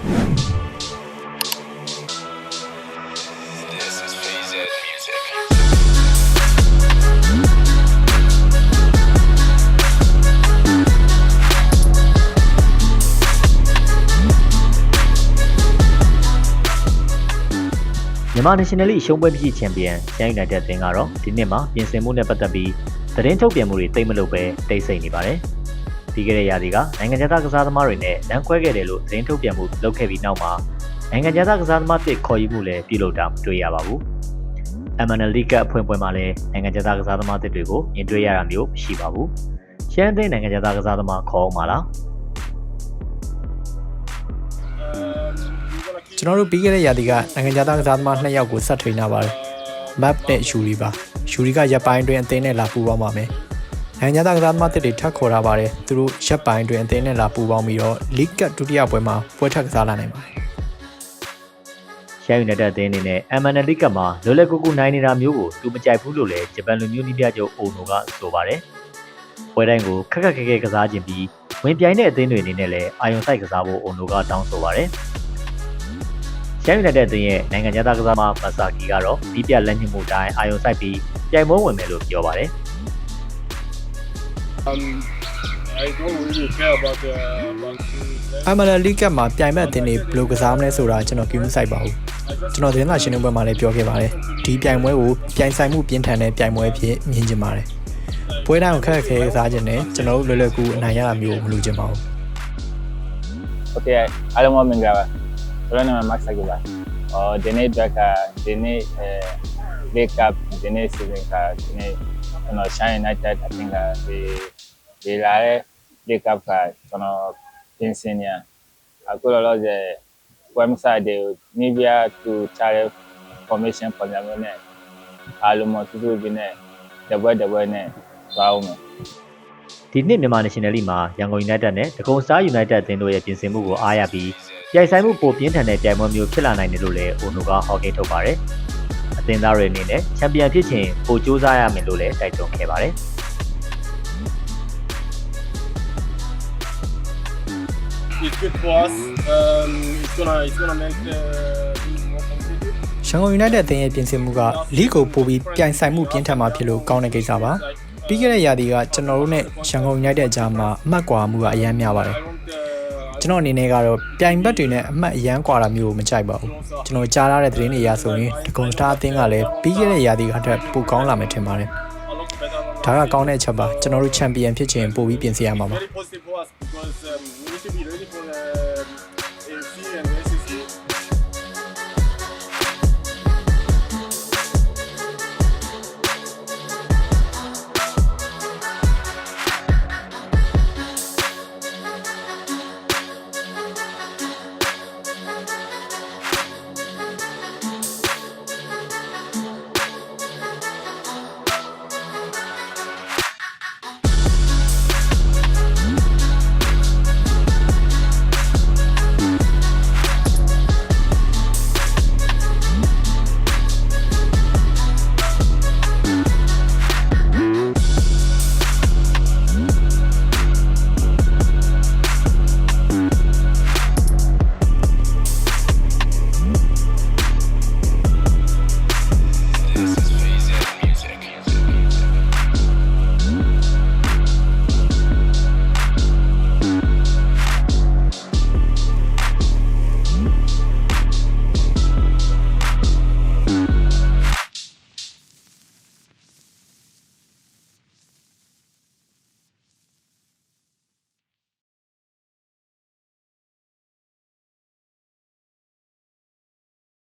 မြန်မာ National League ရှုံးပွဲပြည်ချန်ပီယံကျိုင်းနိုင်တဲ့အသင်းကတော့ဒီနှစ်မှာပြင်ဆင်မှုနဲ့ပတ်သက်ပြီးသတင်းထုတ်ပြန်မှုတွေတိတ်မလုပ်ပဲတိတ်ဆိတ်နေပါတယ်။ ပြီးခဲ့တဲ့ရာသီကနိုင်ငံခြားသားကစားသမားတွေနဲ့လမ်းခွဲခဲ့တယ်လို့သတင်းထုတ်ပြန်မှုလုပ်ခဲ့ပြီးနောက်မှာနိုင်ငံခြားသားကစားသမားတစ်ခေါ်ယူမှုလည်းပြုလုပ်တာမတွေ့ရပါဘူး။ MNL League ကအဖွင့်ပွဲမှာလည်းနိုင်ငံခြားသားကစားသမားတစ်တွေကိုမြင်တွေ့ရတာမျိုးမရှိပါဘူး။ရှမ်းအသင်းနိုင်ငံခြားသားကစားသမားခေါ်အောင်ပါလားကျွန်တော်တို့ပြီးခဲ့တဲ့ရာသီကနိုင်ငံခြားသားကစားသမား2ယောက်ကိုဆက်ထွေနေပါတယ်။ Map နဲ့ Shuri ပါ။ Shuri ကရပ်ပိုင်းတွင်အသင်းနဲ့လာပူးပေါင်းပါမယ်။ နိုင်ငံခြားသားကစားသမားတစ်တွေထပ်ခေါ်ထားပါတယ်။သူတို့ရပ်ပိုင်းတွင်အသင်းနဲ့လာပူးပေါင်းပြီးတော့ League Cup ဒုတိယပွဲမှာပွဲထပ်ကစားလာနိုင်ပါတယ်။ရှမ်းယူနိုက်တက်အသင်းအနေနဲ့ MNL League ကမှာလွယ်လွယ်ကူကူနိုင်နေတာမျိုးကိုသူမကြိုက်ဘူးလို့လည်းဂျပန်လူမျိုးနီးပြချုပ်အိုနိုကဆိုပါတယ်။ပွဲတိုင်းကိုခက်ခက်ခဲခဲကစားခြင်းပြီးဝင်ပြိုင်တဲ့အသင်းတွေအနေနဲ့လည်းအာယုံစိုက်ကစားဖို့အိုနိုကတောင်းဆိုပါတယ်။ရှမ်းယူနိုက်တက်အသင်းရဲ့နိုင်ငံခြားသားကစားမမဆာကီကတော့ဒီပြလက်ညှိမှုတိုင်းအာယုံစိုက်ပြီးပြိုင်ပွဲဝင်မယ်လို့ပြောပါတယ် Um, I don't really care about the about the- ။ MLL League Cup မှာပြိုင်မဲ့အသင်းတွေဘယ်လိုကစားမလဲဆိုတာကျွန်တော်ကြည့်မဆိုင်ပါဘူး။ကျွန်တော်သတင်းစာရှင်းလင်းပွဲမှာလည်းပြောခဲ့ပါတယ်။ဒီပြိုင်ပွဲကိုပြိုင်ဆိုင်မှုပြင်းထန်တဲ့ပြိုင်ပွဲအဖြစ်မြင်ချင်ပါတယ်။ပွဲတိုင်းကိုခက်ခက်ခဲခဲကစားခြင်းနဲ့ကျွန်တော်တို့လွယ်လွယ်ကူကူအနိုင်ရတာမျိုးကိုမလိုချင်ပါဘူး။ Okay အားလုံးပဲမင်္ဂလာပါကျွန်တော်နာမည် Max ကပါအော်ဒီနေ့အတွက်ကဒီနေ့အဲ League Cup ဒီနေ့ season ကဒီနေ့ ကျွန်တော် Shine United အသင်းကဒီဒီလာတဲ့ League Cup ကကျွန်တော်ပြင်ဆင်နေအခုလောလောဆယ် website တွေ media to channel formation ပုံစံမျိုးနဲ့အားလုံးမတူတူပြီးနဲ့တပွဲတပွဲနဲ့သွားအောင်မယ်။ဒီနှစ်မြန်မာ National League မှာရန်ကုန် United နဲ့ဒဂုံ Star United အသင်းတို့ရဲ့ပြင်ဆင်မှုကိုအားရပြီးပြိုင်ဆိုင်မှုပိုပြင်းထန်တဲ့ပြိုင်ပွဲမျိုးဖြစ်လာနိုင်တယ်လို့လည်းအိုနိုကဟောကိထုတ်ပါတယ်။ အသင်းသားတွေအနေနဲ့ချန်ပီယံဖြစ်ချင်ပိုကြိုးစားရမယ်လို့လည်းတိုက်တွန်းခဲ့ပါတယ်။ It's good for us. Um, it's gonna it's gonna make the league more competitive. ရန်ကုန် United အသင်းရဲ့ပြင်ဆင်မှုက League ကိုပိုပြီးပြိုင်ဆိုင်မှုပြင်းထန်မှာဖြစ်လို့ကောင်းတဲ့ကိစ္စပါ Like, ပြီးခဲ့တဲ့ရာသီကကျွန်တော်တို့နဲ့ရန်ကုန် United အကြားမှာအမှတ်ကွာမှုကအများများပါတယ် I want the ကျွန်တော်အနေနဲ့ကတော့ပြိုင်ဘက်တွေနဲ့အမှတ်အရန်ကွာတာမျိုးကိုမကြိုက်ပါဘူးကျွန်တော်ကြားရတဲ့သတင်းတွေအရဆိုရင်ဒဂွန်စတာအသင်းကလည်းပြီးခဲ့တဲ့ရာသီကထက်ပိုကောင်းလာမယ်ထင်ပါတယ်ဒါကကောင်းတဲ့အချက်ပါကျွန်တော်တို့ချန်ပီယံဖြစ်ချင်ပို့ပြီးပြင်ဆင်ရမှာပါ